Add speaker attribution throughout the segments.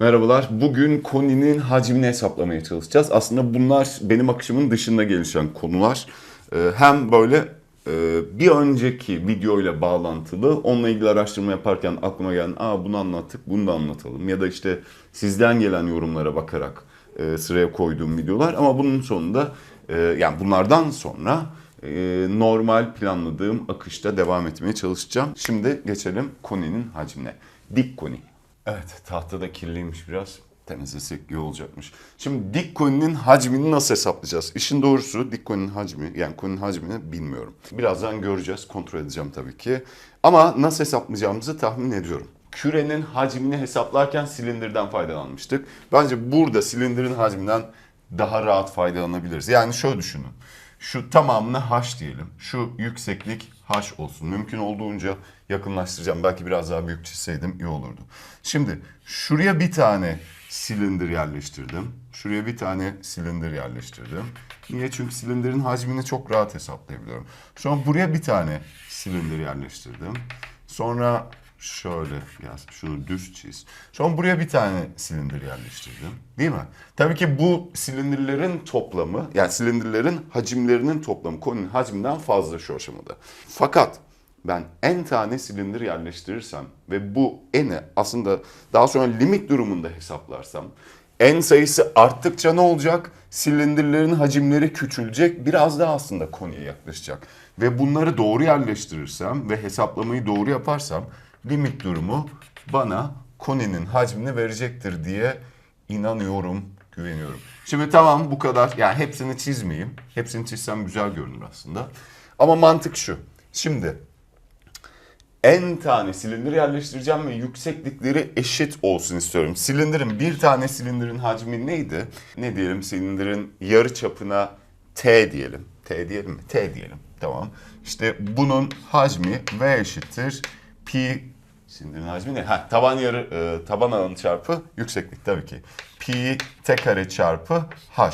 Speaker 1: Merhabalar. Bugün koninin hacmini hesaplamaya çalışacağız. Aslında bunlar benim akışımın dışında gelişen konular. Ee, Hem böyle e, bir önceki videoyla bağlantılı, onunla ilgili araştırma yaparken aklıma gelen, aa bunu anlattık, bunu da anlatalım. Ya da işte sizden gelen yorumlara bakarak e, sıraya koyduğum videolar. Ama bunun sonunda, e, yani bunlardan sonra normal planladığım akışta devam etmeye çalışacağım. Şimdi geçelim koninin hacmine. Dik koni. Evet tahtada kirliymiş biraz. Temizlesek iyi olacakmış. Şimdi dik koninin hacmini nasıl hesaplayacağız? İşin doğrusu dik koninin hacmi yani koninin hacmini bilmiyorum. Birazdan göreceğiz kontrol edeceğim tabii ki. Ama nasıl hesaplayacağımızı tahmin ediyorum. Kürenin hacmini hesaplarken silindirden faydalanmıştık. Bence burada silindirin hacminden daha rahat faydalanabiliriz. Yani şöyle düşünün. Şu tamamına h diyelim. Şu yükseklik h olsun. Mümkün olduğunca yakınlaştıracağım. Belki biraz daha büyük çizseydim iyi olurdu. Şimdi şuraya bir tane silindir yerleştirdim. Şuraya bir tane silindir yerleştirdim. Niye? Çünkü silindirin hacmini çok rahat hesaplayabiliyorum. Sonra buraya bir tane silindir yerleştirdim. Sonra şöyle yaz, şunu düz çiz. Sonra buraya bir tane silindir yerleştirdim. Değil mi? Tabii ki bu silindirlerin toplamı, yani silindirlerin hacimlerinin toplamı konunun hacminden fazla şu aşamada. Fakat ben en tane silindir yerleştirirsem ve bu eni aslında daha sonra limit durumunda hesaplarsam en sayısı arttıkça ne olacak? Silindirlerin hacimleri küçülecek, biraz daha aslında konuya yaklaşacak. Ve bunları doğru yerleştirirsem ve hesaplamayı doğru yaparsam limit durumu bana koninin hacmini verecektir diye inanıyorum, güveniyorum. Şimdi tamam bu kadar. Yani hepsini çizmeyeyim. Hepsini çizsem güzel görünür aslında. Ama mantık şu. Şimdi en tane silindir yerleştireceğim ve yükseklikleri eşit olsun istiyorum. Silindirin bir tane silindirin hacmi neydi? Ne diyelim silindirin yarı çapına T diyelim. T diyelim mi? T diyelim. Tamam. İşte bunun hacmi V eşittir pi silindirin hacmi ne? Ha, taban yarı e, taban alanı çarpı yükseklik tabii ki. Pi t kare çarpı h.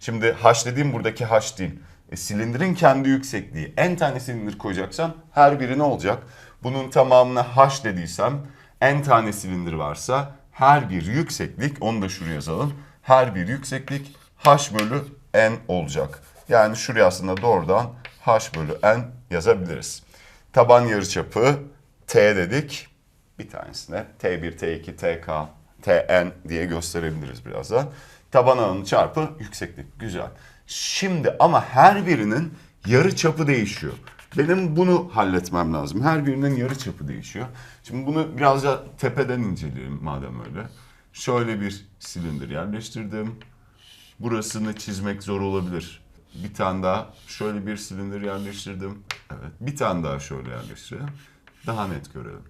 Speaker 1: Şimdi h dediğim buradaki h değil. E, silindirin kendi yüksekliği. En tane silindir koyacaksam her biri ne olacak? Bunun tamamına h dediysem n tane silindir varsa her bir yükseklik onu da şuraya yazalım. Her bir yükseklik h bölü n olacak. Yani şuraya aslında doğrudan h bölü n yazabiliriz. Taban yarıçapı t dedik. Bir tanesine t1, t2, tk, tn diye gösterebiliriz birazdan. Taban alanı çarpı yükseklik. Güzel. Şimdi ama her birinin yarı çapı değişiyor. Benim bunu halletmem lazım. Her birinin yarı çapı değişiyor. Şimdi bunu biraz da tepeden inceleyelim madem öyle. Şöyle bir silindir yerleştirdim. Burasını çizmek zor olabilir. Bir tane daha şöyle bir silindir yerleştirdim. Evet. Bir tane daha şöyle yerleştirelim. Daha net görelim.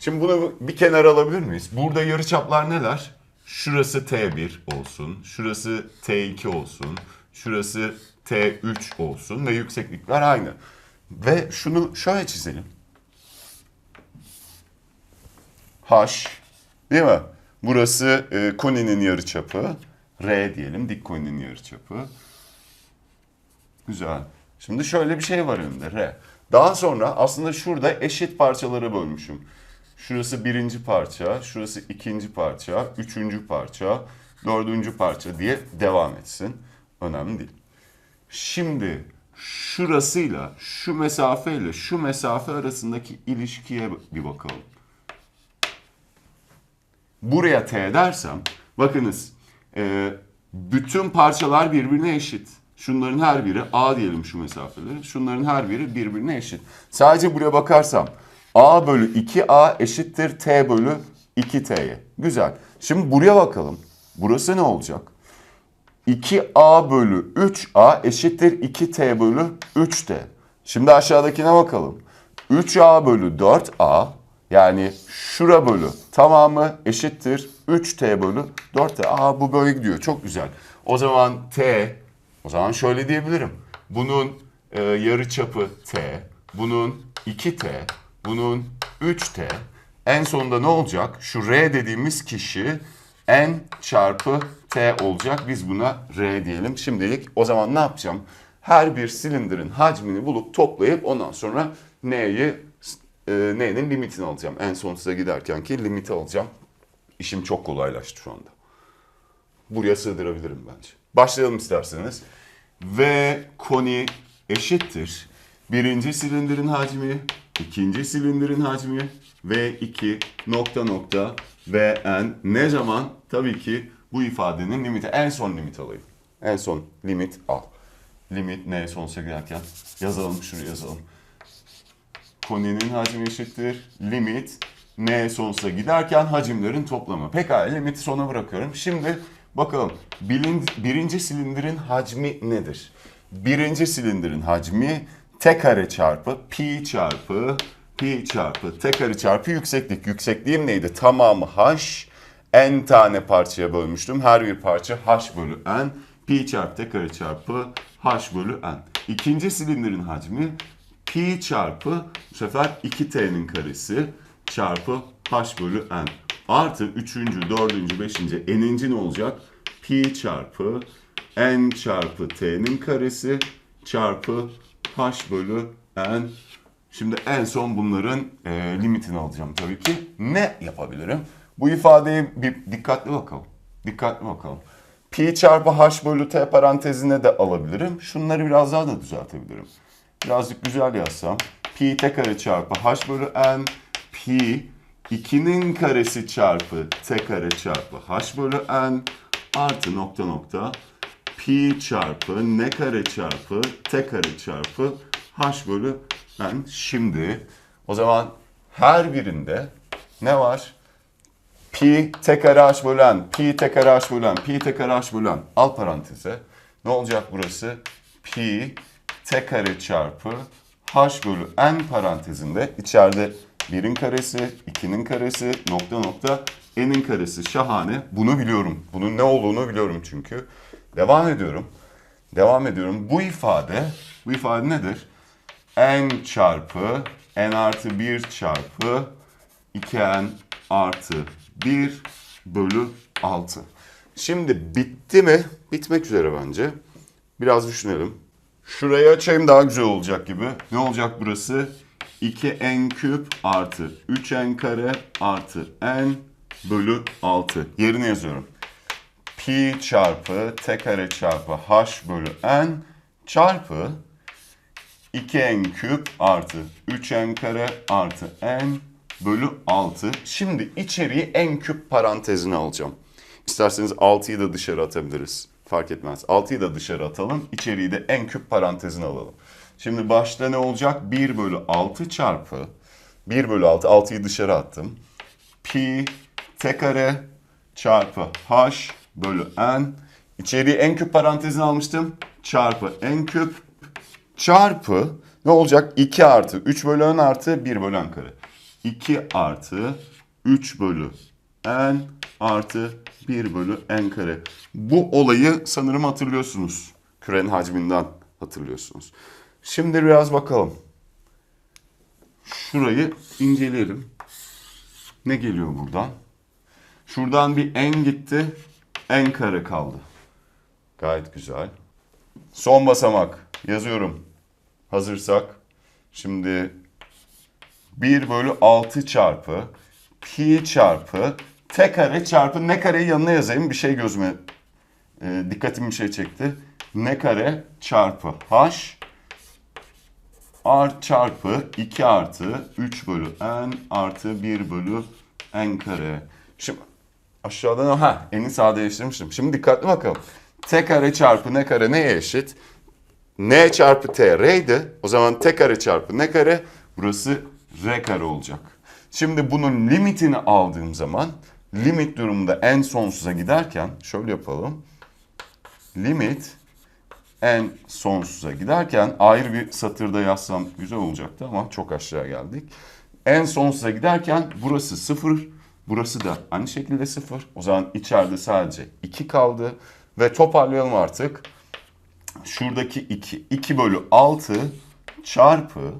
Speaker 1: Şimdi bunu bir kenara alabilir miyiz? Burada yarıçaplar neler? Şurası T1 olsun, şurası T2 olsun, şurası T3 olsun ve yükseklikler aynı. Ve şunu şöyle çizelim. H, değil mi? Burası e, koninin yarıçapı. R diyelim, dik koninin yarıçapı. Güzel. Şimdi şöyle bir şey var önümde R. Daha sonra aslında şurada eşit parçalara bölmüşüm. Şurası birinci parça, şurası ikinci parça, üçüncü parça, dördüncü parça diye devam etsin. Önemli değil. Şimdi şurasıyla, şu mesafeyle şu mesafe arasındaki ilişkiye bir bakalım. Buraya T dersem, bakınız e, bütün parçalar birbirine eşit. Şunların her biri A diyelim şu mesafeleri. Şunların her biri birbirine eşit. Sadece buraya bakarsam A bölü 2A eşittir T bölü 2T'ye. Güzel. Şimdi buraya bakalım. Burası ne olacak? 2A bölü 3A eşittir 2T bölü 3T. Şimdi aşağıdakine bakalım. 3A bölü 4A yani şura bölü tamamı eşittir 3T bölü 4T. Aa bu böyle gidiyor. Çok güzel. O zaman T, o zaman şöyle diyebilirim. Bunun e, yarı çapı T, bunun 2T, bunun 3T. En sonunda ne olacak? Şu R dediğimiz kişi N çarpı T olacak. Biz buna R diyelim. Şimdilik o zaman ne yapacağım? Her bir silindirin hacmini bulup toplayıp ondan sonra N'yi e, N'nin limitini alacağım. En son size giderken ki limiti alacağım. İşim çok kolaylaştı şu anda. Buraya sığdırabilirim bence. Başlayalım isterseniz. Ve koni eşittir. Birinci silindirin hacmi, ikinci silindirin hacmi ve 2 nokta nokta ve n ne zaman? Tabii ki bu ifadenin limiti. En son limit alayım. En son limit al. Limit n sonsuza giderken yazalım şuraya yazalım. Koninin hacmi eşittir. Limit n sonsuza giderken hacimlerin toplamı. Pekala limiti sona bırakıyorum. Şimdi bakalım bilin, birinci silindirin hacmi nedir? Birinci silindirin hacmi t kare çarpı pi çarpı pi çarpı t kare çarpı yükseklik. Yüksekliğim neydi? Tamamı h n tane parçaya bölmüştüm. Her bir parça h bölü n. Pi çarpı t kare çarpı h bölü n. İkinci silindirin hacmi pi çarpı bu sefer 2t'nin karesi çarpı h bölü n. Artı üçüncü, dördüncü, beşinci, n'inci ne olacak? Pi çarpı n çarpı t'nin karesi çarpı h bölü n. Şimdi en son bunların e, limitini alacağım tabii ki. Ne yapabilirim? Bu ifadeye bir dikkatli bakalım. Dikkatli bakalım. Pi çarpı h bölü t parantezine de alabilirim. Şunları biraz daha da düzeltebilirim. Birazcık güzel yazsam. Pi t kare çarpı h bölü n. Pi 2'nin karesi çarpı t kare çarpı h bölü n. Artı nokta nokta. Pi çarpı n kare çarpı t kare çarpı h bölü n. Şimdi o zaman her birinde ne var? Pi t kare h bölü n, pi t kare h bölü n, pi t kare h bölü n. Al paranteze. Ne olacak burası? Pi t kare çarpı h bölü n parantezinde içeride 1'in karesi, 2'nin karesi, nokta nokta n'in karesi. Şahane. Bunu biliyorum. Bunun ne olduğunu biliyorum çünkü. Devam ediyorum. Devam ediyorum. Bu ifade, bu ifade nedir? n çarpı n artı 1 çarpı 2n artı 1 bölü 6. Şimdi bitti mi? Bitmek üzere bence. Biraz düşünelim. Şurayı açayım daha güzel olacak gibi. Ne olacak burası? 2n küp artı 3n kare artı n bölü 6. Yerine yazıyorum. Pi çarpı t kare çarpı h bölü n çarpı 2n küp artı 3n kare artı n bölü 6. Şimdi içeriği n küp parantezine alacağım. İsterseniz 6'yı da dışarı atabiliriz. Fark etmez. 6'yı da dışarı atalım. İçeriği de n küp parantezine alalım. Şimdi başta ne olacak? 1 bölü 6 çarpı 1 bölü 6. 6'yı dışarı attım. Pi t kare çarpı h bölü n. İçeriği n küp parantezine almıştım. Çarpı n küp çarpı ne olacak? 2 artı 3 bölü n artı 1 bölü n kare. 2 artı 3 bölü n artı 1 bölü n kare. Bu olayı sanırım hatırlıyorsunuz. Kürenin hacminden hatırlıyorsunuz. Şimdi biraz bakalım. Şurayı inceleyelim. Ne geliyor buradan? Şuradan bir n gitti. N kare kaldı. Gayet güzel. Son basamak yazıyorum. Hazırsak. Şimdi 1 bölü 6 çarpı pi çarpı t kare çarpı ne kareyi yanına yazayım. Bir şey gözüme e, dikkatimi bir şey çekti. Ne kare çarpı h r çarpı 2 artı 3 bölü n artı 1 bölü n kare. Şimdi aşağıdan ha n'i sadeleştirmiştim. Şimdi dikkatli bakalım. t kare çarpı ne kare neye eşit? n çarpı t r'ydi. O zaman t kare çarpı ne kare? Burası r kare olacak. Şimdi bunun limitini aldığım zaman limit durumunda n sonsuza giderken şöyle yapalım. Limit n sonsuza giderken ayrı bir satırda yazsam güzel olacaktı ama çok aşağı geldik. n sonsuza giderken burası 0, burası da aynı şekilde 0. O zaman içeride sadece 2 kaldı ve toparlayalım artık. Şuradaki 2, 2 bölü 6 çarpı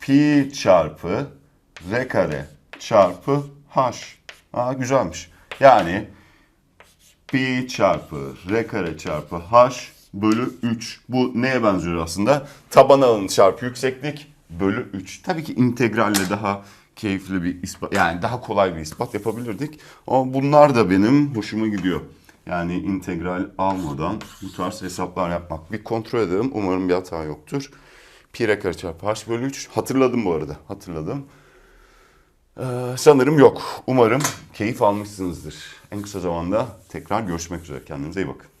Speaker 1: pi çarpı r kare çarpı h. Aa, güzelmiş. Yani pi çarpı r kare çarpı h bölü 3. Bu neye benziyor aslında? Taban alanı çarpı yükseklik bölü 3. Tabii ki integralle daha keyifli bir ispat yani daha kolay bir ispat yapabilirdik. Ama bunlar da benim hoşuma gidiyor. Yani integral almadan bu tarz hesaplar yapmak. Bir kontrol edelim. Umarım bir hata yoktur. Pi r kare çarpı h bölü 3. Hatırladım bu arada. Hatırladım. Ee, sanırım yok. Umarım keyif almışsınızdır. En kısa zamanda tekrar görüşmek üzere. Kendinize iyi bakın.